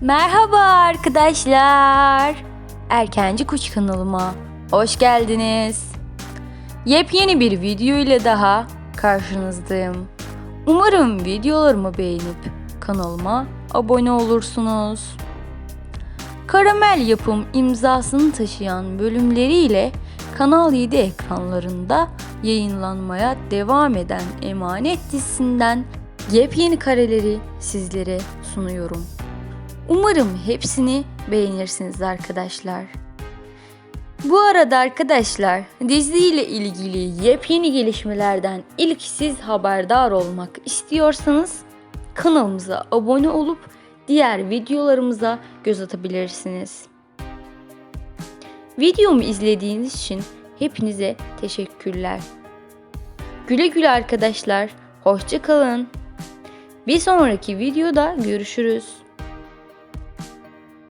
Merhaba arkadaşlar. Erkenci Kuş kanalıma hoş geldiniz. Yepyeni bir video ile daha karşınızdayım. Umarım videolarımı beğenip kanalıma abone olursunuz. Karamel yapım imzasını taşıyan bölümleriyle Kanal 7 ekranlarında yayınlanmaya devam eden Emanet dizisinden yepyeni kareleri sizlere sunuyorum. Umarım hepsini beğenirsiniz arkadaşlar. Bu arada arkadaşlar diziyle ilgili yepyeni gelişmelerden ilk siz haberdar olmak istiyorsanız kanalımıza abone olup diğer videolarımıza göz atabilirsiniz. Videomu izlediğiniz için hepinize teşekkürler. Güle güle arkadaşlar. Hoşça kalın. Bir sonraki videoda görüşürüz.